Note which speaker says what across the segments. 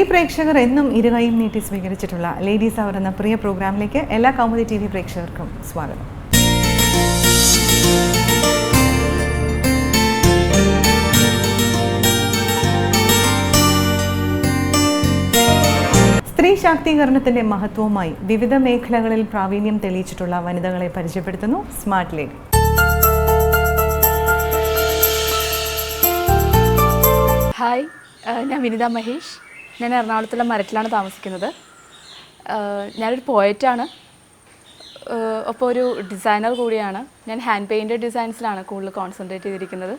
Speaker 1: സ്ത്രീ പ്രേക്ഷകർ എന്നും ഇരുകൈയും നീട്ടി സ്വീകരിച്ചിട്ടുള്ള ലേഡീസ് അവർ എന്ന പ്രിയ പ്രോഗ്രാമിലേക്ക് എല്ലാ കൗമുദി ടി വി പ്രേക്ഷകർക്കും സ്വാഗതം. സ്ത്രീ ശാക്തീകരണത്തിന്റെ മഹത്വവുമായി വിവിധ മേഖലകളിൽ പ്രാവീണ്യം തെളിയിച്ചിട്ടുള്ള വനിതകളെ പരിചയപ്പെടുത്തുന്നു സ്മാർട്ട് ലേഡി
Speaker 2: ഹായ് ഞാൻ വിനിത മഹേഷ്. ഞാൻ എറണാകുളത്തുള്ള മരട്ടിലാണ് താമസിക്കുന്നത്. ഞാനൊരു പോയറ്റാണ് ഒപ്പം ഒരു ഡിസൈനർ കൂടിയാണ്. ഞാൻ ഹാൻഡ് പെയിന്റഡ് ഡിസൈൻസിലാണ് കൂടുതൽ കോൺസെൻട്രേറ്റ് ചെയ്തിരിക്കുന്നത്.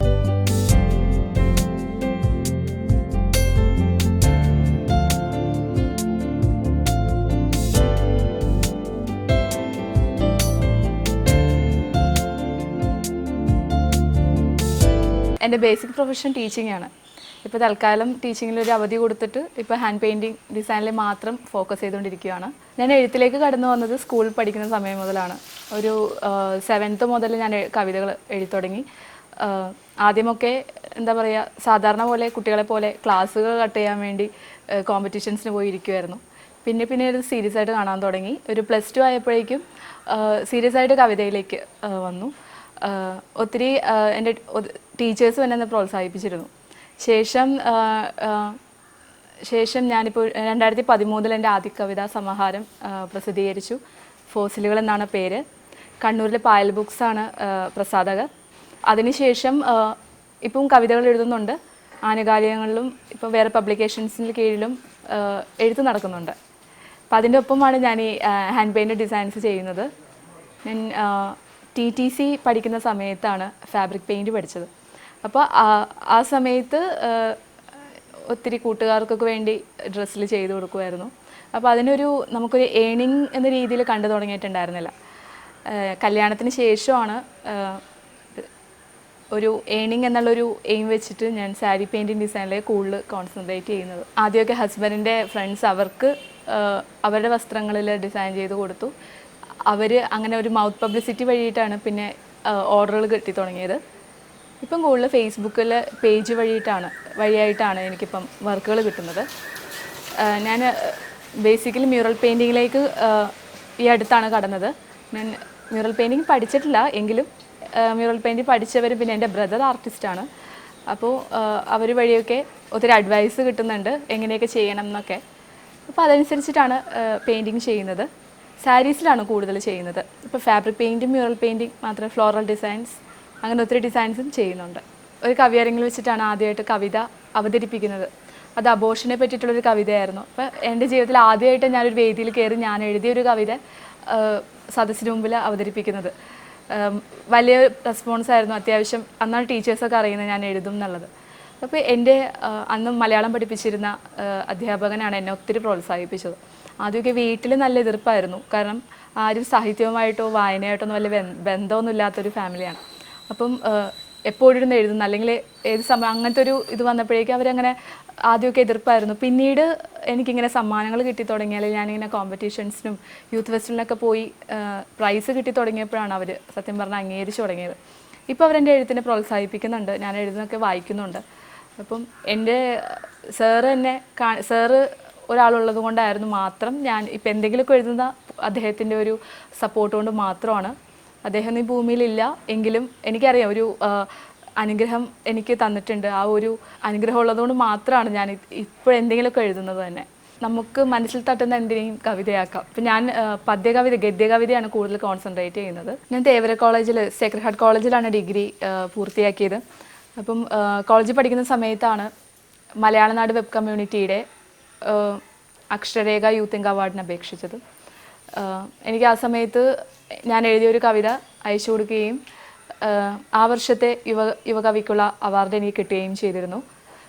Speaker 2: എന്റെ ബേസിക് പ്രൊഫഷൻ ടീച്ചിങ് ആണ്. ഇപ്പോൾ തൽക്കാലം ടീച്ചിങ്ങിൽ ഒരു അവധി കൊടുത്തിട്ട് ഇപ്പോൾ ഹാൻഡ് പെയിന്റിങ് ഡിസൈനിൽ മാത്രം ഫോക്കസ് ചെയ്തുകൊണ്ടിരിക്കുകയാണ്. ഞാൻ എഴുത്തിലേക്ക് കടന്നു വന്നത് സ്കൂളിൽ പഠിക്കുന്ന സമയം മുതലാണ്. ഒരു സെവൻത്ത് മുതൽ ഞാൻ കവിതകൾ എഴുതി തുടങ്ങി. ആദ്യമൊക്കെ എന്താ പറയുക സാധാരണ പോലെ കുട്ടികളെ പോലെ ക്ലാസ്സുകൾ കട്ട് ചെയ്യാൻ വേണ്ടി കോമ്പറ്റീഷൻസിന് പോയി ഇരിക്കുമായിരുന്നു പിന്നെ പിന്നെ ഒരു സീരിയസ് ആയിട്ട് കാണാൻ തുടങ്ങി. ഒരു പ്ലസ് ടു ആയപ്പോഴേക്കും സീരിയസ് ആയിട്ട് കവിതയിലേക്ക് വന്നു. ഒത്തിരി എന്റെ ടീച്ചേഴ്സും എന്നെ പ്രോത്സാഹിപ്പിച്ചിരുന്നു. ശേഷം ശേഷം ഞാനിപ്പോൾ രണ്ടായിരത്തി പതിമൂന്നിൽ എന്റെ ആദ്യ കവിതാ സമാഹാരം പ്രസിദ്ധീകരിച്ചു. ഫോസിലുകൾ എന്നാണ് പേര്. കണ്ണൂരിലെ പായൽ ബുക്സ് ആണ് പ്രസാധകർ. അതിനുശേഷം ഇപ്പം കവിതകൾ എഴുതുന്നുണ്ട്. ആനുകാലികങ്ങളിലും ഇപ്പോൾ വേറെ പബ്ലിക്കേഷൻസിന് കീഴിലും എഴുത്ത് നടക്കുന്നുണ്ട്. അപ്പം അതിന്റെ ഒപ്പമാണ് ഞാൻ ഈ ഹാൻഡ് പെയിന്റ് ഡിസൈൻസ് ചെയ്യുന്നത്. ഞാൻ ടി ടി സി പഠിക്കുന്ന സമയത്താണ് ഫാബ്രിക് പെയിന്റ് പഠിച്ചത്. അപ്പോൾ ആ- സമയത്ത് ഒത്തിരി കൂട്ടുകാർക്കൊക്കെ വേണ്ടി ഡ്രസ്സിൽ ചെയ്തു കൊടുക്കുമായിരുന്നു അപ്പോൾ അതിനൊരു നമുക്കൊരു ഏണിങ് എന്ന രീതിയിൽ കണ്ടു തുടങ്ങിയിട്ടുണ്ടായിരുന്നില്ല. കല്യാണത്തിന് ശേഷമാണ് ഒരു ഏണിങ് എന്നുള്ളൊരു എയിം വെച്ചിട്ട് ഞാൻ സാരി പെയിന്റിങ് ഡിസൈനിലേക്ക് കൂടുതൽ കോൺസെൻട്രേറ്റ് ചെയ്യുന്നത്. ആദ്യമൊക്കെ ഹസ്ബൻഡിന്റെ ഫ്രണ്ട്സ് അവർക്ക് അവരുടെ വസ്ത്രങ്ങളിൽ ഡിസൈൻ ചെയ്ത് കൊടുത്തു. അവർ അങ്ങനെ ഒരു മൗത്ത് പബ്ലിസിറ്റി വഴിയിട്ടാണ് പിന്നെ ഓർഡറുകൾ കിട്ടി തുടങ്ങിയത്. ഇപ്പം കൂടുതൽ ഫേസ്ബുക്കിൽ പേജ് വഴിയിട്ടാണ് വഴിയായിട്ടാണ് എനിക്കിപ്പം വർക്കുകൾ കിട്ടുന്നത്. ഞാൻ ബേസിക്കലി മ്യൂറൽ പെയിന്റിങ്ങിലേക്ക് ഈ അടുത്താണ് കടന്നത്. ഞാൻ മ്യൂറൽ പെയിന്റിങ് പഠിച്ചിട്ടില്ല എങ്കിലും മ്യൂറൽ പെയിന്റിങ് പഠിച്ചവർ പിന്നെ എന്റെ ബ്രദർ ആർട്ടിസ്റ്റാണ് അപ്പോൾ അവർ വഴിയൊക്കെ ഒത്തിരി അഡ്വൈസ് കിട്ടുന്നുണ്ട് എങ്ങനെയൊക്കെ ചെയ്യണം എന്നൊക്കെ. അപ്പോൾ അതനുസരിച്ചിട്ടാണ് പെയിന്റിങ് ചെയ്യുന്നത്. സാരീസിലാണ് കൂടുതൽ ചെയ്യുന്നത്. ഇപ്പോൾ ഫാബ്രിക് പെയിന്റും മ്യൂറൽ പെയിന്റിങ് മാത്രമേ ഫ്ലോറൽ ഡിസൈൻസ് അങ്ങനെ ഒത്തിരി ഡിസൈൻസും ചെയ്യുന്നുണ്ട്. ഒരു കവിയരങ്ങിൽ വെച്ചിട്ടാണ് ആദ്യമായിട്ട് കവിത അവതരിപ്പിക്കുന്നത്. അത് അബോഷനെ പറ്റിയിട്ടുള്ളൊരു കവിതയായിരുന്നു. അപ്പോൾ എന്റെ ജീവിതത്തിൽ ആദ്യമായിട്ട് ഞാനൊരു വേദിയിൽ കയറി ഞാൻ എഴുതിയൊരു കവിത ആ, സദസ്സിന് മുമ്പിൽ അവതരിപ്പിക്കുന്നത്. വലിയ റെസ്പോൺസ് ആയിരുന്നു. അത്യാവശ്യം അന്നാണ് ടീച്ചേഴ്സൊക്കെ അറിയുന്നത് ഞാൻ എഴുതും എന്നുള്ളത്. അപ്പോൾ എന്റെ അന്ന് മലയാളം പഠിപ്പിച്ചിരുന്ന അധ്യാപകനാണ് എന്നെ ഒത്തിരി പ്രോത്സാഹിപ്പിച്ചത്. ആദ്യമൊക്കെ വീട്ടിൽ നല്ല എതിർപ്പായിരുന്നു. കാരണം ആരും സാഹിത്യവുമായിട്ടോ വായനയായിട്ടോ ഒന്നും വലിയ ബന്ധ- ബന്ധമൊന്നും ഇല്ലാത്തൊരു ഫാമിലിയാണ് അപ്പം എപ്പോഴും ഇരുന്ന് എഴുതുന്ന അല്ലെങ്കിൽ ഏത് സമയം അങ്ങനത്തെ ഒരു ഇത് വന്നപ്പോഴേക്കും അവരങ്ങനെ ആദ്യമൊക്കെ എതിർപ്പായിരുന്നു. പിന്നീട് എനിക്കിങ്ങനെ സമ്മാനങ്ങൾ കിട്ടി തുടങ്ങിയാൽ ഞാനിങ്ങനെ കോമ്പറ്റീഷൻസിനും യൂത്ത് ഫെസ്റ്റിവലിനൊക്കെ പോയി പ്രൈസ് കിട്ടി തുടങ്ങിയപ്പോഴാണ് അവർ സത്യം പറഞ്ഞാൽ അംഗീകരിച്ചു തുടങ്ങിയത്. ഇപ്പോൾ അവരെന്റെ എഴുത്തിനെ പ്രോത്സാഹിപ്പിക്കുന്നുണ്ട്. ഞാൻ എഴുതുന്നൊക്കെ വായിക്കുന്നുണ്ട്. അപ്പം എന്റെ സാറ് എന്നെ കാ സാറ് ഒരാളുള്ളത് കൊണ്ടായിരുന്നു മാത്രം ഞാൻ ഇപ്പം എന്തെങ്കിലുമൊക്കെ എഴുതുന്ന അദ്ദേഹത്തിന്റെ ഒരു സപ്പോർട്ട് കൊണ്ട് മാത്രമാണ് അദ്ദേഹം ഈ ഭൂമിയിലില്ല എങ്കിലും എനിക്കറിയാം ഒരു അനുഗ്രഹം എനിക്ക് തന്നിട്ടുണ്ട്. ആ ഒരു അനുഗ്രഹം ഉള്ളതുകൊണ്ട് മാത്രമാണ് ഞാൻ ഇപ്പോഴെന്തെങ്കിലുമൊക്കെ എഴുതുന്നത് തന്നെ. നമുക്ക് മനസ്സിൽ തട്ടുന്ന എന്തിനേയും കവിതയാക്കാം. ഇപ്പം ഞാൻ ആ, പദ്യകവിത ഗദ്യകവിതയാണ് കൂടുതൽ കോൺസെൻട്രേറ്റ് ചെയ്യുന്നത്. ഞാൻ തേവര കോളേജിൽ സേക്രഡ് ഹാർട്ട് കോളേജിലാണ് ഡിഗ്രി പൂർത്തിയാക്കിയത്. അപ്പം കോളേജിൽ പഠിക്കുന്ന സമയത്താണ് മലയാളനാട് വെബ് കമ്മ്യൂണിറ്റിയുടെ അക്ഷരരേഖ യൂത്ത് അവാർഡിന് അപേക്ഷിച്ചത്. എനിക്ക് ആ സമയത്ത് ഞാൻ എഴുതിയ ഒരു കവിത അയച്ചു കൊടുക്കുകയും ആ വർഷത്തെ യുവ യുവകവിക്കുള്ള അവാർഡ് എനിക്ക് കിട്ടുകയും ചെയ്തിരുന്നു.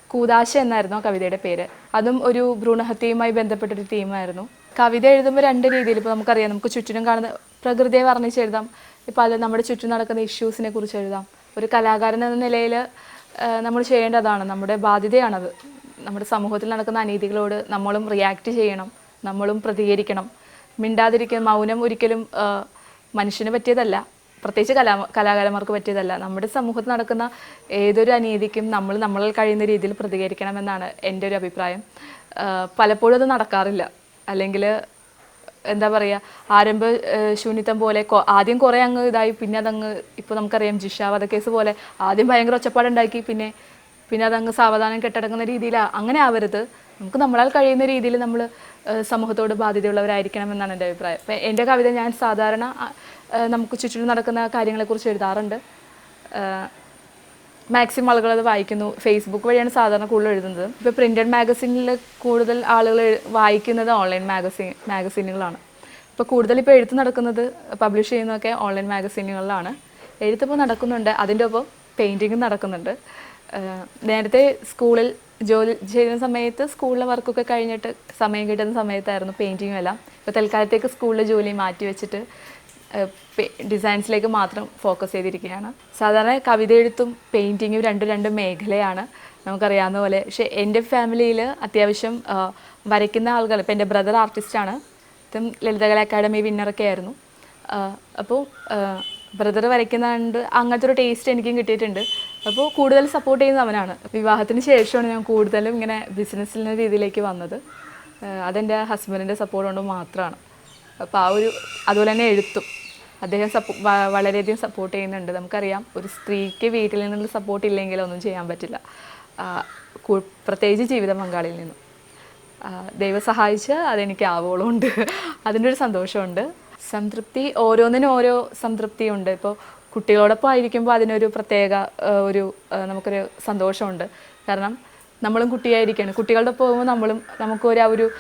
Speaker 2: കൂതാശ എന്നായിരുന്നു ആ കവിതയുടെ പേര്. അതും ഒരു ഭ്രൂണഹത്യയുമായി ബന്ധപ്പെട്ടൊരു തീമായിരുന്നു. കവിത എഴുതുമ്പോൾ രണ്ട് രീതിയിൽ ഇപ്പോൾ നമുക്കറിയാം. നമുക്ക് ചുറ്റിനും കാണുന്ന പ്രകൃതിയെ വർണിച്ച് എഴുതാം. ഇപ്പോൾ അത് നമ്മുടെ ചുറ്റും നടക്കുന്ന ഇഷ്യൂസിനെ കുറിച്ച് എഴുതാം. ഒരു കലാകാരൻ എന്ന നിലയിൽ നമ്മൾ ചെയ്യേണ്ടതാണ്. നമ്മുടെ ബാധ്യതയാണത്. നമ്മുടെ സമൂഹത്തിൽ നടക്കുന്ന അനീതികളോട് നമ്മളും റിയാക്ട് ചെയ്യണം. നമ്മളും പ്രതികരിക്കണം. മിണ്ടാതിരിക്കുന്ന മൗനം ഒരിക്കലും മനുഷ്യന് പറ്റിയതല്ല. പ്രത്യേകിച്ച് കലാ കലാകാരന്മാർക്ക് പറ്റിയതല്ല. നമ്മുടെ സമൂഹത്തിൽ നടക്കുന്ന ഏതൊരു അനീതിക്കും നമ്മൾ നമ്മളിൽ കഴിയുന്ന രീതിയിൽ പ്രതികരിക്കണമെന്നാണ് എന്റെ ഒരു അഭിപ്രായം. പലപ്പോഴും അത് നടക്കാറില്ല. അല്ലെങ്കിൽ എന്താ പറയുക ആരംഭ ശൂന്യത്വം പോലെ ആദ്യം കുറേ അങ്ങ് ഇതായി പിന്നെ അതങ്ങ് ഇപ്പോൾ നമുക്കറിയാം ജിഷാവധ കേസ് പോലെ ആദ്യം ഭയങ്കര ഒച്ചപ്പാടുണ്ടാക്കി പിന്നെ പിന്നെ അതങ്ങ് സാവധാനം കെട്ടടങ്ങുന്ന രീതിയിലാണ് അങ്ങനെ ആവരുത്. നമുക്ക് നമ്മളാൽ കഴിയുന്ന രീതിയിൽ നമ്മൾ സമൂഹത്തോട് ബാധ്യതയുള്ളവരായിരിക്കണം എന്നാണ് എന്റെ അഭിപ്രായം. ഇപ്പം എന്റെ കവിത ഞാൻ സാധാരണ നമുക്ക് ചുറ്റിനും നടക്കുന്ന കാര്യങ്ങളെക്കുറിച്ച് എഴുതാറുണ്ട്. മാക്സിമം ആളുകൾ അത് വായിക്കുന്നു. ഫേസ്ബുക്ക് വഴിയാണ് സാധാരണ കൂടുതൽ എഴുതുന്നത്. ഇപ്പോൾ പ്രിന്റഡ് മാഗസീനിൽ കൂടുതൽ ആളുകൾ വായിക്കുന്നത് ഓൺലൈൻ മാഗസീൻ മാഗസീനുകളാണ് ഇപ്പോൾ കൂടുതൽ ഇപ്പോൾ എഴുത്ത് നടക്കുന്നത് പബ്ലിഷ് ചെയ്യുന്നതൊക്കെ ഓൺലൈൻ മാഗസീനുകളിലാണ് എഴുത്തിപ്പോൾ നടക്കുന്നുണ്ട്. അതിന്റെ ഒപ്പം പെയിന്റിങ്ങും നടക്കുന്നുണ്ട്. നേരത്തെ സ്കൂളിൽ ജോലി ചെയ്യുന്ന സമയത്ത് സ്കൂളിലെ വർക്കൊക്കെ കഴിഞ്ഞിട്ട് സമയം കിട്ടുന്ന സമയത്തായിരുന്നു പെയിന്റിങ്ങും എല്ലാം. ഇപ്പോൾ തൽക്കാലത്തേക്ക് സ്കൂളിലെ ജോലി മാറ്റി വെച്ചിട്ട് ഡിസൈൻസിലേക്ക് മാത്രം ഫോക്കസ് ചെയ്തിരിക്കുകയാണ്. സാധാരണ കവിത എഴുത്തും പെയിന്റിങ്ങും രണ്ടും രണ്ടും മേഖലയാണ് നമുക്കറിയാവുന്ന പോലെ. പക്ഷേ എന്റെ ഫാമിലിയിൽ അത്യാവശ്യം വരയ്ക്കുന്ന ആളുകൾ ഇപ്പം എന്റെ ബ്രദർ ആർട്ടിസ്റ്റാണ് ഇതും ലളിതകല അക്കാഡമി വിന്നറൊക്കെ ആയിരുന്നു. അപ്പോൾ ബ്രദർ വരയ്ക്കുന്നതുകൊണ്ട് അങ്ങനത്തെ ഒരു ടേസ്റ്റ് എനിക്കും കിട്ടിയിട്ടുണ്ട്. അപ്പോൾ കൂടുതൽ സപ്പോർട്ട് ചെയ്യുന്ന അവനാണ്. വിവാഹത്തിന് ശേഷമാണ് ഞാൻ കൂടുതലും ഇങ്ങനെ ബിസിനസ്സിന്റെ രീതിയിലേക്ക് വന്നത്. അതെന്റെ ഹസ്ബൻഡിന്റെ സപ്പോർട്ട് കൊണ്ട് മാത്രമാണ് അപ്പോൾ ആ ഒരു അതുപോലെ തന്നെ എഴുത്തും. അദ്ദേഹം സപ്പോ വളരെയധികം സപ്പോർട്ട് ചെയ്യുന്നുണ്ട്. നമുക്കറിയാം ഒരു സ്ത്രീക്ക് വീട്ടിൽ നിന്നുള്ള സപ്പോർട്ട് ഇല്ലെങ്കിൽ ഒന്നും ചെയ്യാൻ പറ്റില്ല. പ്രത്യേകിച്ച് ജീവിത പങ്കാളിയിൽ നിന്നും. ദൈവം സഹായിച്ച് അതെനിക്ക് ആവോളമുണ്ട് അതിന്റെ ഒരു സന്തോഷമുണ്ട്. സംതൃപ്തി ഓരോന്നിനും ഓരോ സംതൃപ്തിയുണ്ട്. ഇപ്പോൾ കുട്ടികളോടൊപ്പം ആയിരിക്കുമ്പോൾ അതിനൊരു പ്രത്യേക ഒരു നമുക്കൊരു സന്തോഷമുണ്ട്. കാരണം നമ്മളും കുട്ടിയായിരിക്കുകയാണ് കുട്ടികളുടെ പോകുമ്പോൾ നമ്മളും നമുക്കൊരു ആ ഒരു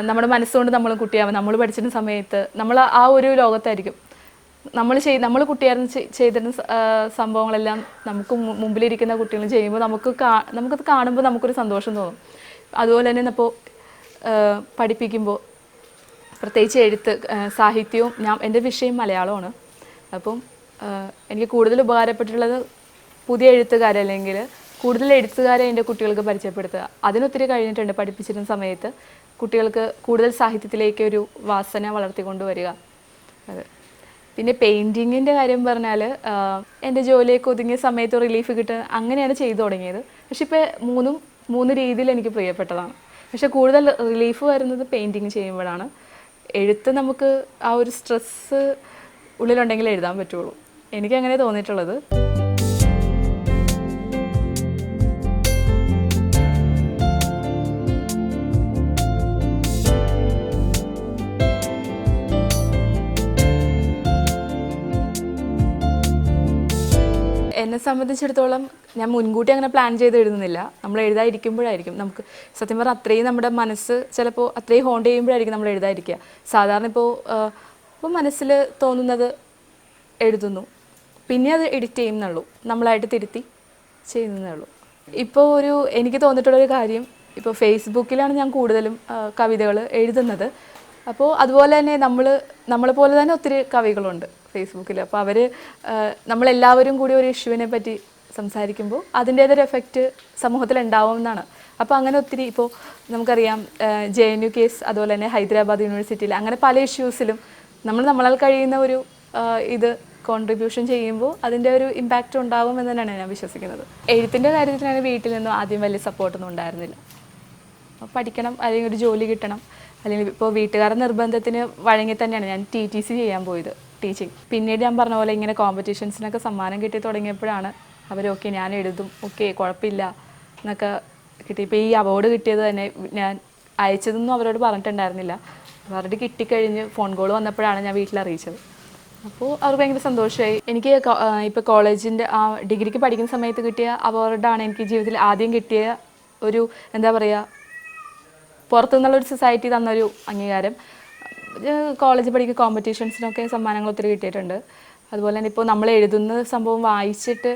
Speaker 2: നമ്മുടെ മനസ്സുകൊണ്ട് നമ്മളും കുട്ടിയാവും. നമ്മൾ പഠിച്ചിരുന്ന സമയത്ത് നമ്മൾ ആ ഒരു ലോകത്തായിരിക്കും. നമ്മൾ ചെയ് നമ്മൾ കുട്ടിയായിരുന്നു ചെയ്- ചെയ്തിരുന്ന സംഭവങ്ങളെല്ലാം നമുക്ക് മുമ്പിലിരിക്കുന്ന കുട്ടികൾ ചെയ്യുമ്പോൾ നമുക്ക് നമുക്കത് കാണുമ്പോൾ നമുക്കൊരു സന്തോഷം തോന്നും. അതുപോലെ തന്നെ ഇപ്പോൾ പഠിപ്പിക്കുമ്പോൾ പ്രത്യേകിച്ച് എഴുത്ത് സാഹിത്യവും ഞാൻ എന്റെ വിഷയം മലയാളമാണ്. അപ്പം എനിക്ക് കൂടുതൽ ഉപകാരപ്പെട്ടിട്ടുള്ളത് പുതിയ എഴുത്തുകാർ അല്ലെങ്കിൽ കൂടുതൽ എഴുത്തുകാരെ എന്റെ കുട്ടികൾക്ക് പരിചയപ്പെടുത്തുക. അതിനൊത്തിരി കഴിഞ്ഞിട്ടുണ്ട് പഠിപ്പിച്ചിരുന്ന സമയത്ത് കുട്ടികൾക്ക് കൂടുതൽ സാഹിത്യത്തിലേക്ക് ഒരു വാസന വളർത്തിക്കൊണ്ടുവരിക അതെ. പിന്നെ പെയിന്റിങ്ങിന്റെ കാര്യം പറഞ്ഞാൽ എന്റെ ജോലിയൊക്കെ ഒതുങ്ങിയ സമയത്ത് റിലീഫ് കിട്ടുക അങ്ങനെയാണ് ചെയ്തു തുടങ്ങിയത്. പക്ഷെ ഇപ്പോൾ മൂന്നും മൂന്ന് രീതിയിൽ എനിക്ക് പ്രിയപ്പെട്ടതാണ്. പക്ഷെ കൂടുതൽ റിലീഫ് വരുന്നത് പെയിന്റിങ് ചെയ്യുമ്പോഴാണ്. എഴുത്ത് നമുക്ക് ആ ഒരു സ്ട്രെസ്സ് ഉള്ളിലുണ്ടെങ്കിൽ എഴുതാൻ പറ്റുള്ളൂ. എനിക്കങ്ങനെ തോന്നിയിട്ടുള്ളത്. എന്നെ സംബന്ധിച്ചിടത്തോളം ഞാൻ മുൻകൂട്ടി അങ്ങനെ പ്ലാൻ ചെയ്ത് എഴുതുന്നില്ല. നമ്മൾ എഴുതാതിരിക്കുമ്പോഴായിരിക്കും നമുക്ക് സത്യം പറഞ്ഞാൽ അത്രയും നമ്മുടെ മനസ്സ് ചിലപ്പോൾ അത്രയും ഹോണ്ട് ചെയ്യുമ്പോഴായിരിക്കും നമ്മൾ എഴുതാതിരിക്കുക. സാധാരണ ഇപ്പോൾ ഇപ്പോൾ മനസ്സിൽ തോന്നുന്നത് എഴുതുന്നു. പിന്നെ അത് എഡിറ്റ് ചെയ്യുന്നുള്ളൂ നമ്മളായിട്ട് തിരുത്തി ചെയ്യുന്നുള്ളൂ ഇപ്പോൾ ഒരു എനിക്ക് തോന്നിയിട്ടുള്ളൊരു കാര്യം ഇപ്പോൾ ഫേസ്ബുക്കിലാണ് ഞാൻ കൂടുതലും കവിതകൾ എഴുതുന്നത്. അപ്പോൾ അതുപോലെ തന്നെ നമ്മൾ നമ്മളെ പോലെ തന്നെ ഒത്തിരി കവികളുണ്ട് ഫേസ്ബുക്കിൽ അപ്പോൾ അവർ നമ്മളെല്ലാവരും കൂടി ഒരു ഇഷ്യൂവിനെ പറ്റി സംസാരിക്കുമ്പോൾ അതിന്റേതൊരു എഫക്റ്റ് സമൂഹത്തിൽ ഉണ്ടാവും എന്നാണ് അപ്പോൾ അങ്ങനെ ഒത്തിരി ഇപ്പോൾ നമുക്കറിയാം ജെ എൻ യു കേസ് അതുപോലെ തന്നെ ഹൈദരാബാദ് യൂണിവേഴ്സിറ്റിയിൽ അങ്ങനെ പല ഇഷ്യൂസിലും നമ്മൾ നമ്മളാൽ കഴിയുന്ന ഒരു ഇത് കോൺട്രിബ്യൂഷൻ ചെയ്യുമ്പോൾ അതിന്റെ ഒരു ഇമ്പാക്റ്റ് ഉണ്ടാവും എന്ന് തന്നെയാണ് ഞാൻ വിശ്വസിക്കുന്നത്. എഴുത്തിന്റെ കാര്യത്തിലാണ് വീട്ടിൽ നിന്നും ആദ്യം വലിയ സപ്പോർട്ടൊന്നും ഉണ്ടായിരുന്നില്ല. അപ്പോൾ പഠിക്കണം അല്ലെങ്കിൽ ഒരു ജോലി കിട്ടണം അല്ലെങ്കിൽ ഇപ്പോൾ വീട്ടുകാരുടെ നിർബന്ധത്തിന് വഴങ്ങി തന്നെയാണ് ഞാൻ ടി ടി സി ചെയ്യാൻ പോയത് ടീച്ചിങ് പിന്നീട് ഞാൻ പറഞ്ഞ പോലെ ഇങ്ങനെ കോമ്പറ്റീഷൻസിനൊക്കെ സമ്മാനം കിട്ടി തുടങ്ങിയപ്പോഴാണ് അവർ ഓക്കെ ഞാൻ എഴുതും ഓക്കെ കുഴപ്പമില്ല എന്നൊക്കെ കിട്ടി. ഇപ്പോൾ ഈ അവാർഡ് കിട്ടിയത് തന്നെ ഞാൻ അയച്ചതൊന്നും അവരോട് പറഞ്ഞിട്ടുണ്ടായിരുന്നില്ല. അവരുടെ കിട്ടിക്കഴിഞ്ഞ് ഫോൺ കോൾ വന്നപ്പോഴാണ് ഞാൻ വീട്ടിൽ അറിയിച്ചത്. അപ്പോൾ അവർക്ക് ഭയങ്കര സന്തോഷമായി എനിക്ക് ഇപ്പോൾ കോളേജിന്റെ ആ ഡിഗ്രിക്ക് പഠിക്കുന്ന സമയത്ത് കിട്ടിയ അവാർഡാണ് എനിക്ക് ജീവിതത്തിൽ ആദ്യം കിട്ടിയ ഒരു എന്താ പറയുക പുറത്തുനിന്നുള്ള ഒരു സൊസൈറ്റി തന്നൊരു അംഗീകാരം. കോളേജ് പഠിക്കുന്ന കോമ്പറ്റീഷൻസിനൊക്കെ സമ്മാനങ്ങൾ ഒത്തിരി കിട്ടിയിട്ടുണ്ട്. അതുപോലെ തന്നെ ഇപ്പോൾ നമ്മൾ എഴുതുന്ന സംഭവം വായിച്ചിട്ട്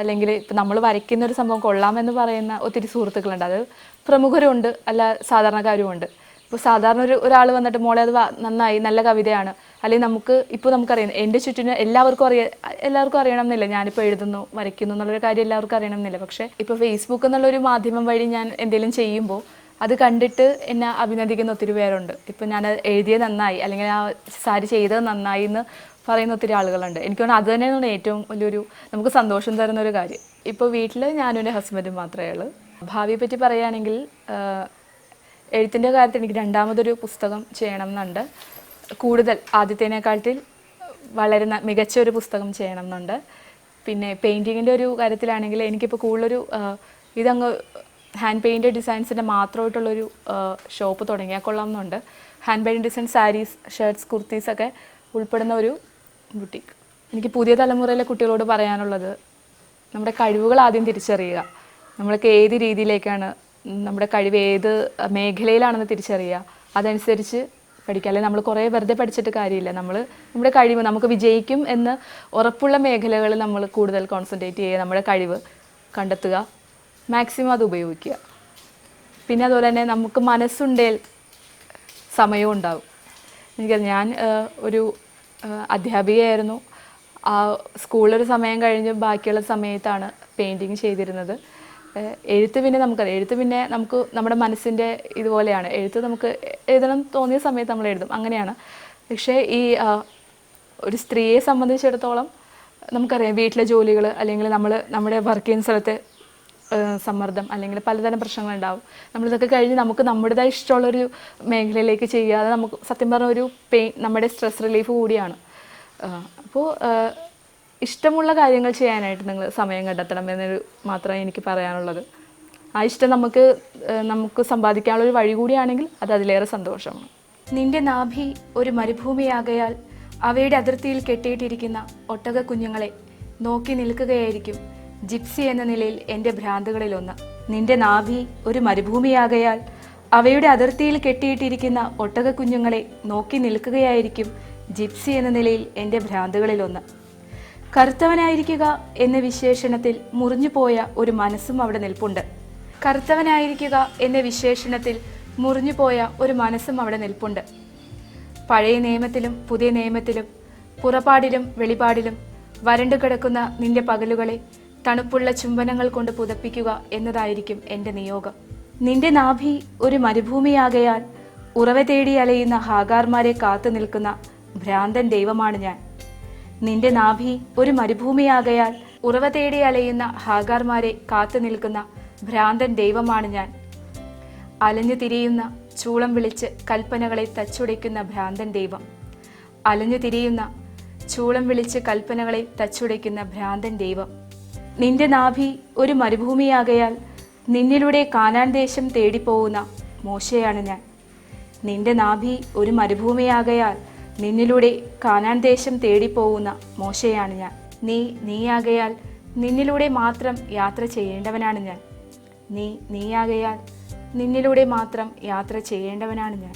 Speaker 2: അല്ലെങ്കിൽ ഇപ്പോൾ നമ്മൾ വരയ്ക്കുന്ന ഒരു സംഭവം കൊള്ളാമെന്ന് പറയുന്ന ഒത്തിരി സുഹൃത്തുക്കളുണ്ട്. അത് പ്രമുഖരുണ്ട് അല്ല സാധാരണക്കാരുമുണ്ട്. ഇപ്പോൾ സാധാരണ ഒരു ഒരാൾ വന്നിട്ട് മോളെ അത് നന്നായി നല്ല കവിതയാണ്. അല്ലെങ്കിൽ നമുക്ക് ഇപ്പോൾ നമുക്കറിയാം എന്റെ ചുറ്റിന് എല്ലാവർക്കും അറിയ എല്ലാവർക്കും അറിയണം എന്നില്ല ഞാനിപ്പോൾ എഴുതുന്നു വരയ്ക്കുന്നു എന്നുള്ളൊരു കാര്യം എല്ലാവർക്കും അറിയണം എന്നില്ല പക്ഷേ ഇപ്പോൾ ഫേസ്ബുക്ക് എന്നുള്ളൊരു മാധ്യമം വഴി ഞാൻ എന്തെങ്കിലും ചെയ്യുമ്പോൾ അത് കണ്ടിട്ട് എന്നെ അഭിനന്ദിക്കുന്ന ഒത്തിരി പേരുണ്ട്. ഇപ്പം ഞാൻ എഴുതിയത് നന്നായി അല്ലെങ്കിൽ ആ സാരി ചെയ്തത് നന്നായി എന്ന് പറയുന്ന ഒത്തിരി ആളുകളുണ്ട്. എനിക്ക് അത് തന്നെയാണ് ഏറ്റവും വലിയൊരു നമുക്ക് സന്തോഷം തരുന്ന ഒരു കാര്യം. ഇപ്പോൾ വീട്ടിൽ ഞാനും എന്റെ ഹസ്ബൻഡും മാത്രമേ ഉള്ളൂ. ഭാവിയെ പറ്റി പറയുകയാണെങ്കിൽ എഴുത്തിന്റെ കാര്യത്തിൽ എനിക്ക് രണ്ടാമതൊരു പുസ്തകം ചെയ്യണം എന്നുണ്ട്. കൂടുതൽ ആദ്യത്തേനേക്കാട്ടിൽ വളരെ മികച്ച ഒരു പുസ്തകം ചെയ്യണം എന്നുണ്ട്. പിന്നെ പെയിന്റിങ്ങിന്റെ ഒരു കാര്യത്തിലാണെങ്കിൽ എനിക്കിപ്പോൾ കൂടുതലൊരു ഇതങ്ങ് ഹാൻഡ് പെയിന്റഡ് ഡിസൈൻസിന്റെ മാത്രമായിട്ടുള്ളൊരു ഷോപ്പ് തുടങ്ങിയാൽ കൊള്ളാം എന്നുണ്ട്. Hand paint design sarees shirts കുർത്തീസൊക്കെ ഉൾപ്പെടുന്ന ഒരു ബുട്ടീക്ക്. എനിക്ക് പുതിയ തലമുറയിലെ കുട്ടികളോട് പറയാനുള്ളത് നമ്മുടെ കഴിവുകൾ ആദ്യം തിരിച്ചറിയുക. നമ്മൾക്ക് ഏത് രീതിയിലേക്കാണ് നമ്മുടെ കഴിവ് ഏത് മേഖലയിലാണെന്ന് തിരിച്ചറിയുക. അതനുസരിച്ച് പഠിക്കുക. അല്ലെങ്കിൽ നമ്മൾ കുറേ വെറുതെ പഠിച്ചിട്ട് കാര്യമില്ല. നമ്മൾ നമ്മുടെ കഴിവ് നമുക്ക് വിജയിക്കും എന്ന് ഉറപ്പുള്ള മേഖലകളിൽ നമ്മൾ കൂടുതൽ കോൺസെൻട്രേറ്റ് ചെയ്യുക. നമ്മുടെ കഴിവ് കണ്ടെത്തുക. മാക്സിമം അത് ഉപയോഗിക്കുക. പിന്നെ അതുപോലെ തന്നെ നമുക്ക് മനസ്സുണ്ടേൽ സമയവും ഉണ്ടാവും. എനിക്ക് ഞാൻ ഒരു അധ്യാപികയായിരുന്നു. ആ സ്കൂളിലൊരു സമയം കഴിഞ്ഞ് ബാക്കിയുള്ള സമയത്താണ് പെയിന്റിങ് ചെയ്തിരുന്നത്. എഴുത്ത് പിന്നെ നമുക്കറിയാം എഴുത്ത് പിന്നെ നമുക്ക് നമ്മുടെ മനസ്സിന്റെ ഇതുപോലെയാണ്. എഴുത്ത് നമുക്ക് എഴുതണം തോന്നിയ സമയത്ത് നമ്മൾ എഴുതും. അങ്ങനെയാണ്. പക്ഷേ ഈ ഒരു സ്ത്രീയെ സംബന്ധിച്ചിടത്തോളം നമുക്കറിയാം വീട്ടിലെ ജോലികൾ അല്ലെങ്കിൽ നമ്മൾ നമ്മുടെ വർക്ക് ചെയ്യുന്ന സ്ഥലത്തെ സമ്മർദ്ദം അല്ലെങ്കിൽ പലതരം പ്രശ്നങ്ങളുണ്ടാവും നമ്മളിതൊക്കെ കഴിഞ്ഞ് നമുക്ക് നമ്മുടേതായ ഇഷ്ടമുള്ളൊരു മേഖലയിലേക്ക് ചെയ്യാതെ നമുക്ക് സത്യം പറഞ്ഞ ഒരു പെയിൻ നമ്മുടെ സ്ട്രെസ് റിലീഫ് കൂടിയാണ്. അപ്പോൾ ഇഷ്ടമുള്ള കാര്യങ്ങൾ ചെയ്യാനായിട്ട് നിങ്ങൾ സമയം കണ്ടെത്തണം എന്നൊരു മാത്രമേ എനിക്ക് പറയാനുള്ളത്. ആ ഇഷ്ടം നമുക്ക് നമുക്ക് സമ്പാദിക്കാനുള്ള ഒരു വഴി കൂടിയാണെങ്കിൽ അത് അതിലേറെ സന്തോഷമാണ്.
Speaker 3: നിന്റെ നാഭി ഒരു മരുഭൂമിയാകയാൽ അവയുടെ അതിർത്തിയിൽ കെട്ടിയിട്ടിരിക്കുന്ന ഒട്ടക കുഞ്ഞുങ്ങളെ നോക്കി നിൽക്കുകയായിരിക്കും ജിപ്സി എന്ന നിലയിൽ എന്റെ ഭ്രാന്തുകളിലൊന്ന്. നിന്റെ നാഭി ഒരു മരുഭൂമിയാകയാൽ അവയുടെ അതിർത്തിയിൽ കെട്ടിയിട്ടിരിക്കുന്ന ഒട്ടക കുഞ്ഞുങ്ങളെ നോക്കി നിൽക്കുകയായിരിക്കും ജിപ്സി എന്ന നിലയിൽ എന്റെ ഭ്രാന്തുകളിലൊന്ന്. കറുത്തവനായിരിക്കുക എന്ന വിശേഷണത്തിൽ മുറിഞ്ഞുപോയ ഒരു മനസ്സും അവിടെ നിൽപ്പുണ്ട്. കറുത്തവനായിരിക്കുക എന്ന വിശേഷണത്തിൽ മുറിഞ്ഞുപോയ ഒരു മനസ്സും അവിടെ നിൽപ്പുണ്ട്. പഴയ നിയമത്തിലും പുതിയ നിയമത്തിലും പുറപ്പാടിലും വെളിപാടിലും വരണ്ടു കിടക്കുന്ന നിന്റെ പകലുകളെ തണുപ്പുള്ള ചുംബനങ്ങൾ കൊണ്ട് പുതപ്പിക്കുക എന്നതായിരിക്കും എന്റെ നിയോഗം. നിന്റെ നാഭി ഒരു മരുഭൂമിയാകയാൽ ഉറവ തേടി അലയുന്ന ഹാഗാർമാരെ കാത്തു നിൽക്കുന്ന ഭ്രാന്തൻ ദൈവമാണ് ഞാൻ. നിന്റെ നാഭി ഒരു മരുഭൂമിയാകയാൽ ഉറവ തേടി അലയുന്ന ഹാഗാർമാരെ കാത്തു നിൽക്കുന്ന ഭ്രാന്തൻ ദൈവമാണ് ഞാൻ. അലഞ്ഞു തിരിയുന്ന ചൂളം വിളിച്ച് കൽപ്പനകളെ തച്ചുടയ്ക്കുന്ന ഭ്രാന്തൻ ദൈവം. അലഞ്ഞു തിരിയുന്ന ചൂളം വിളിച്ച് കൽപ്പനകളെ തച്ചുടയ്ക്കുന്ന ഭ്രാന്തൻ ദൈവം. നിന്റെ നാഭി ഒരു മരുഭൂമിയാകയാൽ നിന്നിലൂടെ കാനാൻ ദേശം തേടിപ്പോകുന്ന മോശയാണ് ഞാൻ. നിന്റെ നാഭി ഒരു മരുഭൂമിയാകയാൽ നിന്നിലൂടെ കാനാൻ ദേശം തേടിപ്പോവുന്ന മോശയാണ് ഞാൻ. നീ നീയാകയാൽ നിന്നിലൂടെ മാത്രം യാത്ര ചെയ്യേണ്ടവനാണ് ഞാൻ. നീ നീയാകയാൽ നിന്നിലൂടെ മാത്രം യാത്ര ചെയ്യേണ്ടവനാണ് ഞാൻ.